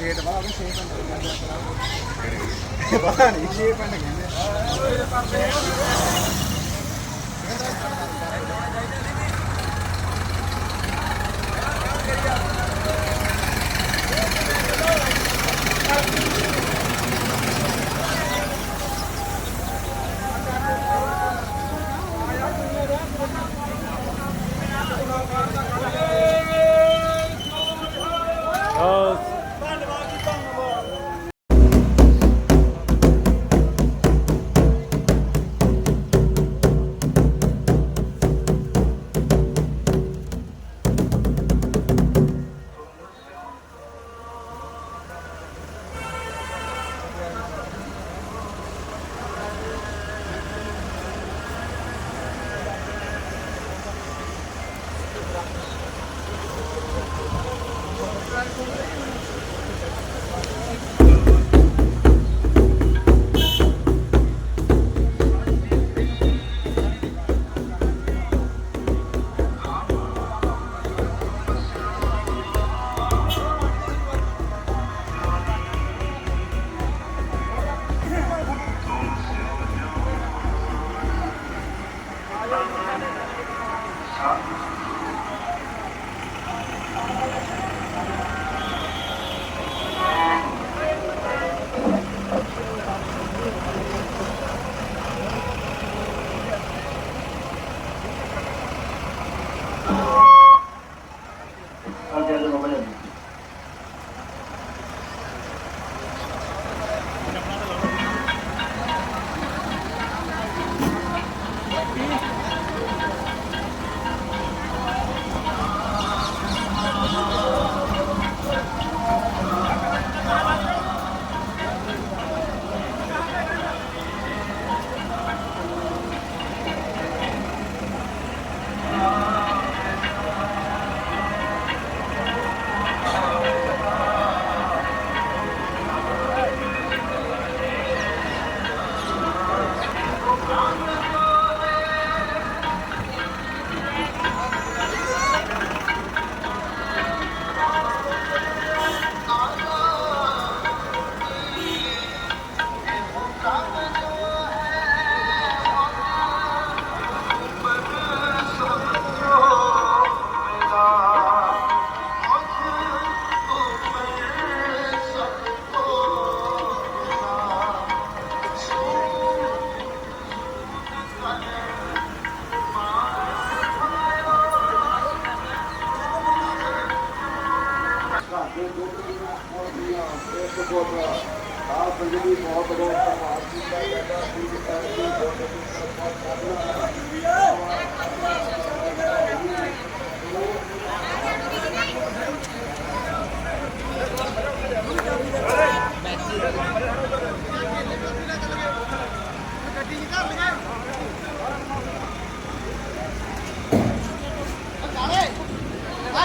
Rate ਬਾਅਦ ਵਿੱਚ 6 ਪਿੰਡ ਕਹਿੰਦੇ ਪਤਾ ਨਹੀਂ 6 ਪਿੰਡ ਕਹਿੰਦੇ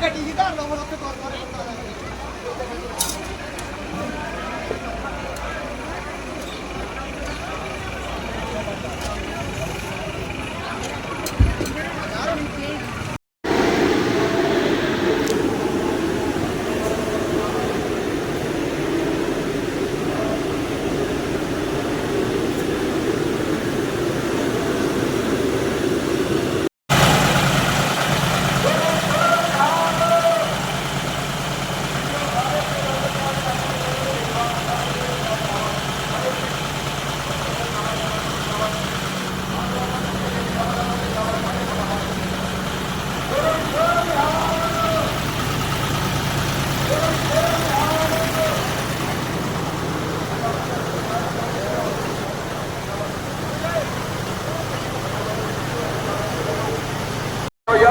ਗੱਡੀ ਦੀ ਧਰ ਲਓ ਹੁਣ ਉੱਥੇ ਗੁਰਦੁਆਰੇ ਬੰਦਾ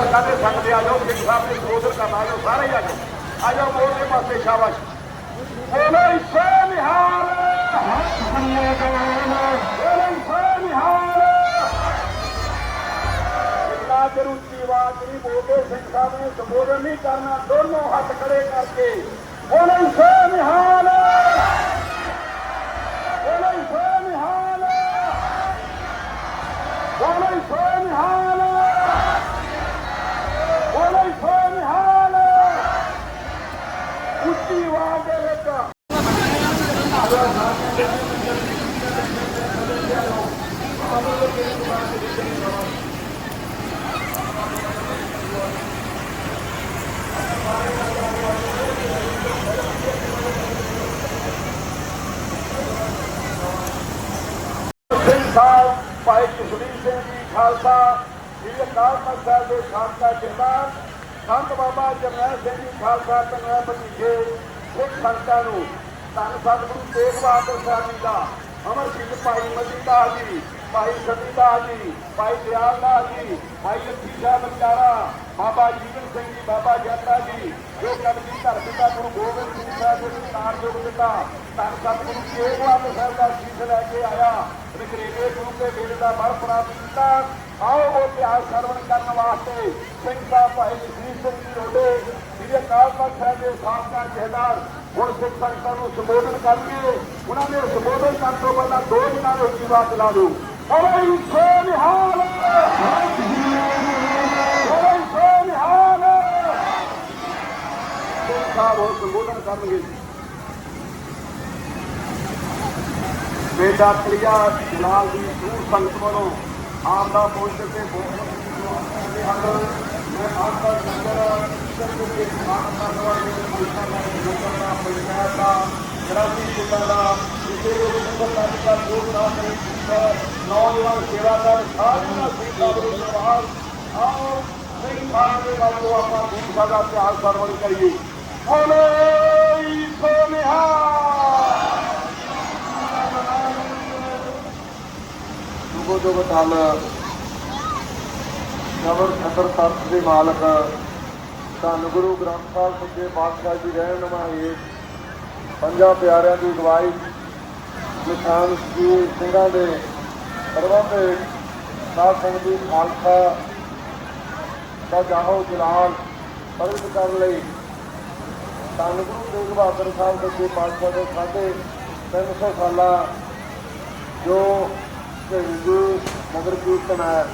ਉਹ ਯਾਰ ਕਾਹਦੇ ਆ ਜਾਓ ਸਿੰਘ ਸਾਹਿਬ ਦੇ ਸੋਦਰ ਕਰਨ ਆ ਜਾਓ ਸਾਰੇ ਆ ਜਾਓ। ਆ ਜਾਓ ਮੋੜ ਦੇ ਪਾਸੇ, ਸ਼ਾਬਾਸ਼। ਬੋਲੇ ਸੇ ਨਿਹਾਲ। ਬੋਲੇ ਸੇ ਨਿਹਾਲ। ਜਿੰਨਾ ਚਿਰ ਉੱਚੀ ਆਵਾਜ਼ ਨਹੀਂ ਬੋਲਦੇ, ਸਿੰਘ ਸਾਹਿਬ ਨੇ ਸੰਬੋਧਨ ਨਹੀਂ ਕਰਨਾ, ਦੋਨੋਂ ਹੱਥ ਖੜੇ ਕਰਕੇ। ਬੋਲੇ ਸੇ ਨਿਹਾਲ ਬੋਲੇ ਸੇ ਨਿਹਾਲ ਬੋਲੇ ਸੇ ਨਿਹਾਲ ਬੋਲੇ ਸੋ ਨਿਹਾਲ ਉੱਚੀ ਆਵਾਜ਼ ਦੇ ਵਿੱਚ ਸਿੰਘ ਸਾਹਿਬ ਭਾਈ ਜਸਵੀਰ ਸਿੰਘ ਜੀ ਖਾਲਸਾ, ਸ੍ਰੀ ਅਕਾਲ ਤਖਤ ਸਾਹਿਬ ਦੇ ਸਾਬਕਾ ਜਥੇਦਾਰ ਸੰਤ ਬਾਬਾ ਜਰਨੈਲ ਸਿੰਘ ਜੀ ਖਾਲਸਾ ਤਨਵਾ ਭਤੀਜੇ ਸਿੱਖ ਸੰਗਤਾਂ ਨੂੰ ਧੰਨ ਸਤਿਗੁਰੂ ਤੇਗ ਬਹਾਦਰ ਸਾਹਿਬ ਜੀ ਦਾ ਅਮਰ ਸਿੰਘ ਭਾਈ ਮਜੀਦਾਰ ਜੀ, ਭਾਈ ਸਤੀਦਾਰ ਜੀ, ਭਾਈ ਦਿਆਲ ਜੀ, ਭਾਈ ਅੱਖੀ ਸਾਹਿਬ ਬੰਜਾਰਾ ਬਾਬਾ ਜੀਵਨ ਸਿੰਘ ਜੀ, ਬਾਬਾ ਜੱਟਾ ਜੀ, ਜੋ ਕਲਗੀ ਧਰ ਪਿਤਾ ਗੁਰੂ ਗੋਬਿੰਦ ਸਿੰਘ ਸਾਹਿਬ ਦੇ ਸਤਾਰ ਯੁਗ ਪਿਤਾ ਧੰਨ ਸਤਿਗੁਰੂ ਤੇਗ ਬਹਾਦਰ ਸਾਹਿਬ ਦਾ ਸੀਸ ਲੈ ਕੇ ਆਇਆ। ਵਿਕਰੇਲੇ ਗੁਰੂ ਦੇ ਵੇਲੇ ਦਾ ਬਲ ਪ੍ਰਾਪਤ ਕੀਤਾ। ਆਓ ਉਹ ਇਤਿਹਾਸ ਸਰਵਣ ਕਰਨ ਵਾਸਤੇ ਸਿੰਘ ਸਾਹਿਬ ਭਾਈ ਜਸਵੀਰ ਸਿੰਘ ਜੀ ਰੋਡੇ, ਸ੍ਰੀ ਅਕਾਲ ਤਖਤ ਸਾਹਿਬ ਦੇ ਸਾਬਕਾ ਜਹੇਦਾਰ। ਹੁਣ ਸਿੱਖ ਸੰਗਤਾਂ ਨੂੰ ਸੰਬੋਧਨ ਕਰਨਗੇ। ਉਹਨਾਂ ਨੇ ਸੰਬੋਧਨ ਕਰਨ ਤੋਂ ਪਹਿਲਾਂ ਦੋ ਦਿਨਾਂ ਦੇ ਜੀਵਾ ਚਲਾ ਦਿਓ। ਅਰੇ ਸੋ ਨਿਹਾਲ ਅਰੇ ਸੋ ਨਿਹਾਲ ਸਿੰਘ ਸਾਹਿਬ ਹੁਣ ਸੰਬੋਧਨ ਕਰਨਗੇ। ਬੇਟਾ ਪ੍ਰਿਆ ਜਲਾਲ ਦੀ ਦੂਰ ਸੰਗਤ ਵੱਲੋਂ ਆਪ ਦਾ ਪਹੁੰਚ ਕੇ ਬਹੁਤ ਮੈਂ ਆਪ ਦਾ ਨੰਬਰ ਸਿਰਫ ਦੇ ਮਾਨ ਕਰਨ ਵਾਲੇ ਸੰਗਤਾਂ ਦਾ ਲੋਕਾਂ ਦਾ ਪੰਚਾਇਤ ਦਾ ਗ੍ਰਾਮੀ ਜਿੱਤਾਂ ਦਾ ਇਸੇ ਦੇ ਸੰਗਤ ਦਾ ਯੋਗਦਾਨ ਦੇ ਨੌਜਵਾਨ ਸੇਵਾਦਾਰ ਸਾਰਿਆਂ ਸਿੰਘਾਂ ਦੇ ਜਵਾਬ ਆਓ ਸਿੰਘ ਸਾਹਿਬ ਦੇ ਵੱਲੋਂ ਆਪਾਂ ਗੁਰੂ ਸਾਹਿਬ ਦਾ ਪਿਆਰ ਸਰਵਣ ਕਰੀਏ। ਬੋਲੇ ਸੋਨਿਹਾ ਜੁਗੋ ਜੁਗ ਧਨ ਜਬਰ ਖਤਰ ਦੇ ਮਾਲਕ। ਧੰਨ ਗੁਰੂ ਗ੍ਰੰਥ ਸਾਹਿਬ ਸੱਚੇ ਪਾਤਸ਼ਾਹ ਜੀ ਰਹਿਨੁਮਾ ਪੰਜਾਂ ਪਿਆਰਿਆਂ ਦੀ ਅਗਵਾਈ ਨਿਸ਼ਾਨ ਜੀ ਸਿੰਘਾਂ ਦੇ ਸਰਵੰਦੇ ਸਾਧ ਸੰਗਤ ਦੀ ਖਾਲਸਾ ਦਾ ਜਾਹੋ ਜਲਾਲ ਪ੍ਰਗਟ ਕਰਨ ਲਈ ਧੰਨ ਗੁਰੂ ਤੇਗ ਬਹਾਦਰ ਸਾਹਿਬ ਸੱਚੇ ਪਾਤਸ਼ਾਹ ਦੇ ਸਾਢੇ 300 ਸਾਲਾ ਜੋ ਹਿੰਦੂ ਨਗਰ ਕੀਰਤਨ ਹੈ।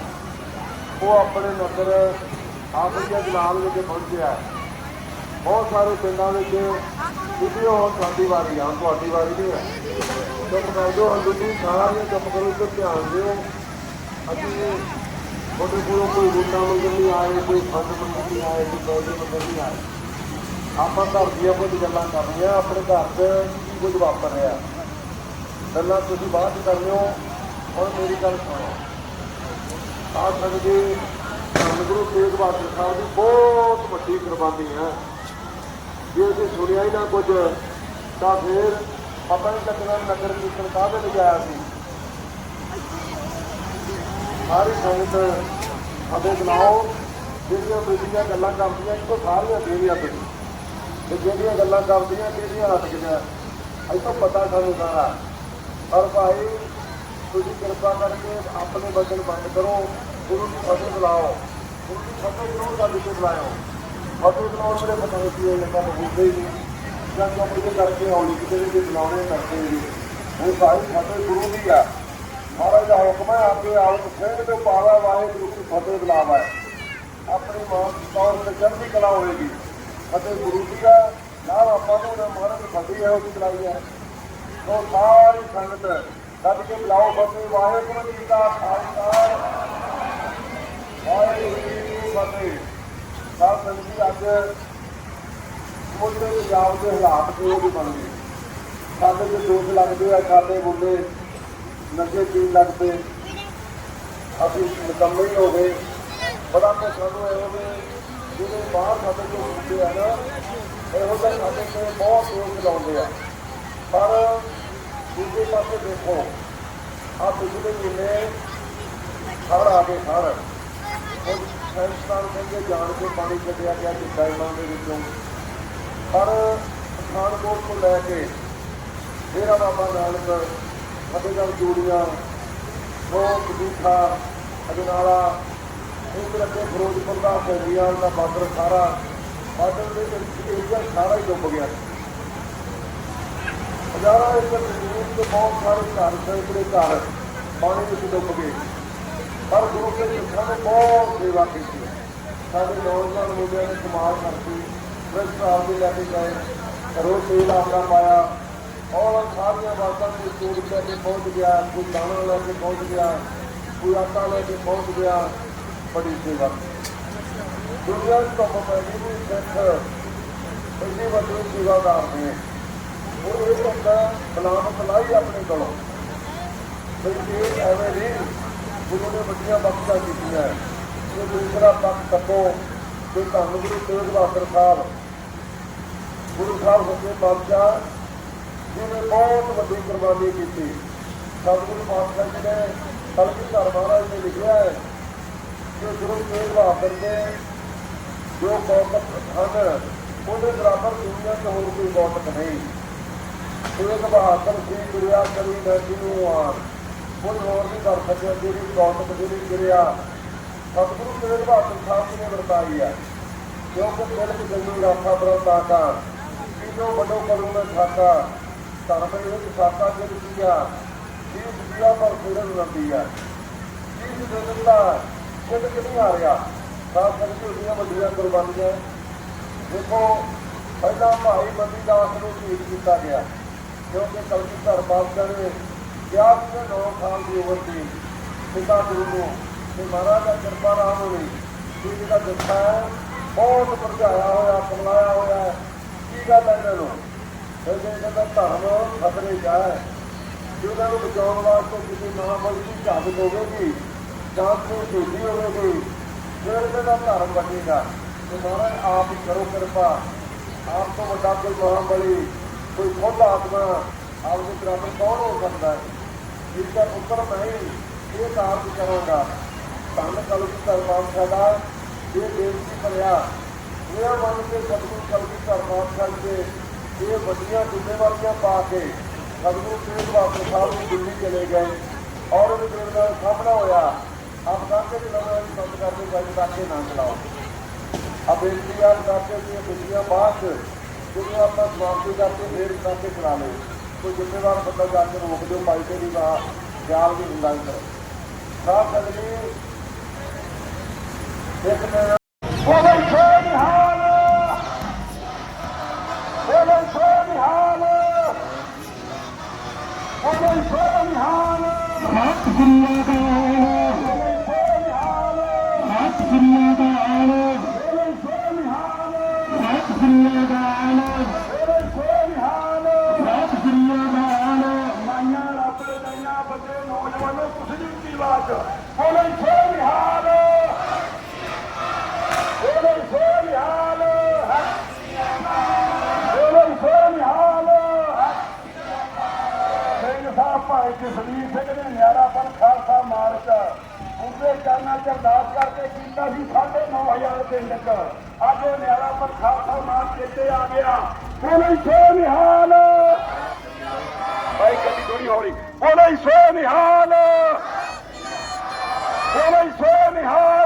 ਉਹ ਆਪਣੇ ਨਗਰ ਆਫਰੀਕਾ ਜਲਾਲ ਵਿੱਚ ਪਹੁੰਚਿਆ ਬਹੁਤ ਸਾਰੇ ਪਿੰਡਾਂ ਵਿੱਚ ਵੀਡੀਓ ਹੁਣ ਤੁਹਾਡੀ ਵਾਰੀ ਆ, ਤੁਹਾਡੀ ਵਾਰੀ ਨਹੀਂ ਹੈ ਚੁੱਪ ਕਰ ਦਿਓ ਹੁਣ ਤੁਸੀਂ ਸਾਰੀਆਂ ਚੁੱਪ ਕਰੋ ਤੇ ਧਿਆਨ ਦਿਓ। ਅਸੀਂ ਤੁਹਾਡੇ ਕੋਲੋਂ ਕੋਈ ਰੂਟਾ ਮੰਗਣ ਨਹੀਂ ਆਏ, ਕੋਈ ਫੰਡ ਮੰਗਣ ਨਹੀਂ ਆਏ, ਕੋਈ ਪੈਸੇ ਮੰਗਣ ਨਹੀਂ ਆਏ। ਆਪਾਂ ਘਰ ਦੀਆਂ ਕੁਝ ਗੱਲਾਂ ਕਰਨੀਆਂ ਆਪਣੇ ਘਰ 'ਚ ਕੀ ਕੁਝ ਵਾਪਰ ਰਿਹਾ। ਗੱਲਾਂ ਤੁਸੀਂ ਬਾਅਦ ਚ ਕਰਨੀ ਹੋ ਔਰ ਮੇਰੀ ਗੱਲ ਸੁਣੋ। ਆਹ ਸਕਦੇ ਧੰਨ ਗੁਰੂ ਤੇਗ ਬਹਾਦਰ ਸਾਹਿਬ ਦੀ ਬਹੁਤ ਵੱਡੀ ਕੁਰਬਾਨੀ ਹੈ। ਜੇ ਅਸੀਂ ਸੁਣਿਆ ਹੀ ਨਾ ਕੁਝ, ਤਾਂ ਫਿਰ ਪਤਾ ਨਹੀਂ ਲੱਗਣਾ ਨਗਰ ਕੀਰਤਨ ਕਾਹਦੇ ਲਈ ਆਇਆ ਸੀ? ਸਾਰੀ ਸੰਗਤ ਅਦੇ ਬੁਲਾਓ, ਜਿਹੜੀਆਂ ਬੀਬੀਆਂ ਗੱਲਾਂ ਕਰਦੀਆਂ ਇੱਕੋ ਸਾਰੀਆਂ ਦੇਵੀਆਂ ਬਣੀ ਤੇ ਜਿਹੜੀਆਂ ਗੱਲਾਂ ਕਰਦੀਆਂ ਕਿਹਦੀਆਂ ਹੱਥ ਗਿਆ ਇੱਥੋਂ ਪਤਾ ਸਾਨੂੰ ਸਾਰਾ। ਪਰ ਭਾਈ ਤੁਸੀਂ ਕਿਰਪਾ ਕਰਕੇ ਆਪਣੇ ਵਚਨ ਬੰਦ ਕਰੋ। ਗੁਰੂ ਦੀ ਫਤਿਹ ਬੁਲਾਓ। ਗੁਰੂ ਦੀ ਫਤਿਹ ਜ਼ਰੂਰ ਕਰ ਦਿੱਤੇ ਬੁਲਾਓ ਫਤਿਹ ਬੁਲਾਉਣ ਮੇਰੇ ਪਤਾ ਨਹੀਂ ਕੀ ਲੱਗਾ ਹੁੰਦੇ ਹੀ ਨਹੀਂ ਜਾਂ ਜੋ ਮੁਝੇ ਕਰਕੇ ਹੌਲੀ ਕਿਤੇ ਵੀ ਬੁਲਾਉਣੇ ਕਰਦੇ ਵੀ। ਉਹ ਸਾਰੀ ਫਤਿਹ ਗੁਰੂ ਦੀ ਆ। ਮਹਾਰਾਜ ਦਾ ਹੁਕਮ ਹੈ, ਆਪੇ ਆਓ ਸਿੰਘ ਤੇ ਪਾਵਾ ਵਾਹਿਗੁਰੂ ਦੀ ਫਤਿਹ ਬੁਲਾਵਾ। ਆਪਣੀ ਮਾਂ ਤੌਰ ਤੇ ਚੜ੍ਹਦੀ ਕਲਾ ਹੋਏਗੀ। ਅਤੇ ਗੁਰੂ ਦੀ ਦਾ ਨਾਮ ਆਪਾਂ ਨੂੰ ਨਾ ਮਹਾਰਾਜ ਦੀ ਫਤਿਹ ਹੈ ਉਹ ਵੀ ਬੁਲਾਈ ਹੈ। ਸੋ ਸਾਰੀ ਸੰਗਤ ਸੱਜ ਕੇ ਬੁਲਾਓ ਫਤਿਹ ਵਾਹਿਗੁਰੂ ਜੀ ਦਾ ਖਾਲਸਾ। ਵਾਹਿਗੁਰੂ ਜੀ ਕੀ ਫਤਿਹ। ਸਾਧ ਸੰਗਤ ਅੱਜ ਮੁੱਢੇ ਪੰਜਾਬ ਦੇ ਹਾਲਾਤ ਕਿਹੋ ਜਿਹੇ ਬਣ ਗਏ? ਸਾਡੇ ਦੇ ਦੋਸ਼ ਲੱਗਦੇ ਆ, ਸਾਡੇ ਮੁੰਡੇ ਨਸ਼ੇ ਪੀਣ ਲੱਗਦੇ। ਅਸੀਂ ਮੁਕੰਮਲ ਹੀ ਹੋ ਗਏ। ਬੜਾ ਕੁਝ ਸਾਨੂੰ ਇਹੋ ਜਿਹੇ ਜਿਹੜੇ ਬਾਹਰ ਸਾਡੇ ਕੋਲ ਹੁੰਦੇ ਆ ਨਾ, ਇਹੋ ਜਿਹੇ ਸਾਡੇ ਤੇ ਬਹੁਤ ਦੋਸ਼ ਲਾਉਂਦੇ ਆ। ਪਰ ਦੂਜੇ ਪਾਸੇ ਦੇਖੋ ਆ ਪਿਛਲੇ ਮਹੀਨੇ ਹੜ ਆ ਗਏ ਹੜ ਉਹ ਸਾਇੰਸਦਾਨ ਕਹਿੰਦੇ ਜਾਣ ਕੇ ਪਾਣੀ ਕੱਢਿਆ ਗਿਆ ਜਿੱਦਾਂ ਇਹਨਾਂ ਦੇ ਵਿੱਚੋਂ। ਪਰ ਪਠਾਨਕੋਟ ਤੋਂ ਲੈ ਕੇ ਡੇਰਾ ਬਾਬਾ ਨਾਨਕ, ਫਤਿਹਗੜ੍ਹ ਜੋੜੀਆਂ ਉਹ ਕਬੂਠਾ ਅਜਨਾਲਾ, ਇਸ ਅੱਗੇ ਫਿਰੋਜ਼ਪੁਰ ਦਾ ਭੋਗੀਆਂ ਦਾ ਬਾਰਡਰ ਸਾਰਾ, ਬਾਰਡਰ ਦੇ ਏਰੀਆ ਸਾਰਾ ਹੀ ਡੁੱਬ ਗਿਆ। ਹਜ਼ਾਰਾਂ ਏਕੜ ਜ਼ਮੀਨ ਬਹੁਤ ਸਾਰੇ ਘਰ ਸੈਂਕੜੇ ਘਰ, ਪਾਣੀ ਵਿੱਚ ਡੁੱਬ ਗਏ। ਪਰ ਗੁਰੂ ਕੇ ਸਿੱਖਾਂ ਨੇ ਬਹੁਤ ਸੇਵਾ ਕੀਤੀ। ਸਾਡੇ ਨੌਜਵਾਨ ਮੁੰਡਿਆਂ ਨੇ ਕਮਾਲ ਕਰਤੀ ਬ੍ਰਿਸ਼ਟ ਆਪ ਦੇ ਲੈ ਕੇ ਗਏ ਘਰੋਂ ਤੇਲ ਆਪਣਾ ਪਾਇਆ। ਔਰ ਸਾਰੀਆਂ ਬਾਤਾਂ ਦੀ ਸੂਰਤ ਲੈ ਕੇ ਪਹੁੰਚ ਗਿਆ, ਕੋਈ ਦਾਣਾ ਲੈ ਕੇ ਪਹੁੰਚ ਗਿਆ, ਕੋਈ ਆਟਾ ਲੈ ਕੇ ਪਹੁੰਚ ਗਿਆ। ਬੜੀ ਸੇਵਾ ਦੁਨੀਆ ਦੀ ਧੁੱਪ ਪੈ ਵੀ ਸਿੱਖ ਇੰਨੀ ਵੱਡੀ ਸੇਵਾਦਾਰ ਨੇ। ਉਹ ਇਹ ਹੁੰਦਾ ਬਲਾਮਤ ਲਾਈ ਆਪਣੇ ਕੋਲੋਂ। ਬਈ ਇਹ ਐਵੇਂ ਨਹੀਂ ਗੁਰੂ ਨੇ ਵੱਡੀਆਂ ਬਖਸ਼ਾਂ ਕੀਤੀਆਂ। ਇਹ ਦੂਸਰਾ ਪੱਖ ਤੱਕੋ ਕਿ ਧੰਨ ਗੁਰੂ ਤੇਗ ਬਹਾਦਰ ਸਾਹਿਬ, ਗੁਰੂ ਸਾਹਿਬ ਸੱਚੇ ਪਾਤਸ਼ਾਹ, ਜਿਹਨੇ ਬਹੁਤ ਵੱਡੀ ਕੁਰਬਾਨੀ ਕੀਤੀ। ਸਤਿਗੁਰੂ ਪਾਤਸ਼ਾਹ ਜੀ ਨੇ ਕਲਗੀ ਧਰ ਮਹਾਰਾਜ ਨੇ ਲਿਖਿਆ ਹੈ ਕਿ ਗੁਰੂ ਤੇਗ ਬਹਾਦਰ ਦੇ ਜੋ ਕੌਤਕ ਹਨ, ਉਹਦੇ ਬਰਾਬਰ ਦੁਨੀਆ 'ਚ ਹੋਰ ਕੋਈ ਕੌਤਕ ਨਹੀਂ। ਤੇਗ ਬਹਾਦਰ ਸੀ, ਗੁਰਿਆ ਕਰੀ ਨਦੀ ਨੂੰ ਆਣ। ਕੋਈ ਹੋਰ ਨਹੀਂ ਕਰ ਸਕਿਆ, ਜਿਹੜੀ ਕੌਤਕ ਜਿਹੜੀ ਕਿਰਿਆ ਸਤਿਗੁਰੂ ਤੇਗ ਬਹਾਦਰ ਸਾਹਿਬ ਜੀ ਨੇ ਵਰਤਾਈ ਹੈ ਕਿਉਂਕਿ ਦਿਲ ਵਿੱਚ ਜੰਮੀ ਰਾਖਾ ਬਰਤਾ ਕਾ ਕਿਨੋ ਵੱਡੋ ਕਰੂ ਮੈਂ ਸਾਕਾ ਧਰਮ ਦੇ ਵਿੱਚ ਸਾਕਾ ਜਿ ਕੀਆ ਇਹ ਦੁਨੀਆ ਪਰ ਫਿਰਨ ਲੰਦੀ ਹੈ ਇਸ ਦਿਨ ਦਾ ਕਿਤੇ ਕਿ ਨਹੀਂ ਆ ਰਿਹਾ ਸਾਧ ਸੰਗਤ ਦੀਆਂ ਵੱਡੀਆਂ ਕੁਰਬਾਨੀਆਂ। ਦੇਖੋ, ਪਹਿਲਾਂ ਭਾਈ ਬੰਦੀ ਦਾਸ ਨੂੰ ਸ਼ਹੀਦ ਕੀਤਾ ਗਿਆ। ਕਿਉਂਕਿ ਕਲਗੀ ਧਰ ਬਾਦਸ਼ਾਹ ਨੇ ਕਿਹਾ ਕਿ ਨੌ ਖਾਨ ਦੀ ਉਮਰ ਦੀ ਪਿਤਾ ਗੁਰੂ ਨੂੰ ਤੇ ਮਹਾਰਾਜ ਦਾ ਕਿਰਪਾ ਰਾਮ ਹੋਣੀ ਇਹ ਜਿਹੜਾ ਜੱਥਾ ਹੈ। ਬਹੁਤ ਭਰਜਾਇਆ ਹੋਇਆ, ਕਮਲਾਇਆ ਹੋਇਆ ਕੀ ਗੱਲ ਹੈ ਇਹਨਾਂ? ਨੂੰ ਕਹਿੰਦੇ ਕਹਿੰਦਾ ਧਰਮ ਖਤਰੇ ਜਾ ਹੈ, ਜੇ ਉਹਨਾਂ ਨੂੰ ਬਚਾਉਣ ਵਾਸਤੇ ਕਿਸੇ ਨਾ ਬਲੀ ਦੀ ਝਾਕ ਹੋਵੇਗੀ, ਜਾਂ ਕੋਈ ਝੂਠੀ ਹੋਵੇਗੀ, ਫਿਰ ਇਹਨਾਂ ਦਾ ਧਰਮ ਬਚੇਗਾ ਤੇ ਮਹਾਰਾਜ ਆਪ ਹੀ ਕਰੋ ਕਿਰਪਾ। ਆਪ ਤੋਂ ਵੱਡਾ ਕੋਈ ਮਹਾਬਲੀ ਕੋਈ ਖੁਦ ਆਤਮਾ ਆਪ ਦੇ ਬਰਾਬਰ ਕੌਣ ਹੋ ਸਕਦਾ ਹੈ? ਇਸ ਦਾ ਉੱਤਰ ਮੈਂ ਇਹ ਕਾਰਜ ਕਰਾਂਗਾ। ਧੰਨ ਕਲਗੀ ਧਰਮਾਂ ਸਾਡਾ ਇਹ ਬੇਨਤੀ ਕਰਿਆ ਇਹ ਮੰਨ ਕੇ ਸਤਿਗੁਰੂ ਕਲਗੀ ਧਰਮਾਂ ਕਰਕੇ ਇਹ ਵੱਡੀਆਂ ਜ਼ਿੰਮੇਵਾਰੀਆਂ ਪਾ ਕੇ ਸਤਿਗੁਰੂ ਤੇਗ ਬਹਾਦਰ ਸਾਹਿਬ ਨੂੰ ਦਿੱਲੀ ਚਲੇ ਗਏ ਔਰ ਉਹਦੇ ਦਿਲ ਦਾ ਸਾਹਮਣਾ ਹੋਇਆ। ਆਪ ਕਹਿੰਦੇ ਕਿ ਲੋਕਾਂ ਨੂੰ ਸੰਤ ਕਰਦੇ ਜਾਈ ਤਾਂ ਨਾ ਚਲਾਓ। ਆ ਬੇਨਤੀ ਆ ਕਰਕੇ ਦੀਆਂ ਬਿਜਲੀਆਂ ਬਾਅਦ ਜਦੋਂ ਆਪਾਂ ਸਮਾਪਤੀ ਕਰਕੇ ਫੇਰ ਕਰਕੇ ਕਰਾ ਲਓ। ਕੋਈ ਜ਼ਿੰਮੇਵਾਰ ਬੰਦਾ ਜਾ ਕੇ ਰੋਕ ਦਿਓ ਪਾਈ ਤੇ ਦੀ ਦਾ ਖਿਆਲ ਵੀ ਹੁੰਦਾ ਅੰਦਰ ਸਾਹ ਸਦਲੀ ਇੱਕ ਮੈਂ ਬੋਲੇ ਸੋ ਉਹਦੇ ਚਰਨਾਂ ਚ ਅਰਦਾਸ ਕਰਕੇ ਕੀਤਾ ਸੀ 9500 ਪਿੰਡ ਚ। ਅੱਜ ਉਹ ਨਿਆਰਾਪਨ ਖਾਲਸਾ ਮਾਰਚ ਇੱਥੇ ਆ ਗਿਆ। ਬੋਲੇ ਸੋ ਨਿਹਾਲ। ਭਾਈ ਗੱਡੀ ਥੋੜੀ ਹੌਲੀ। ਬੋਲੇ ਸੋ ਨਿਹਾਲ। ਬੋਲੇ ਸੋ ਨਿਹਾਲ।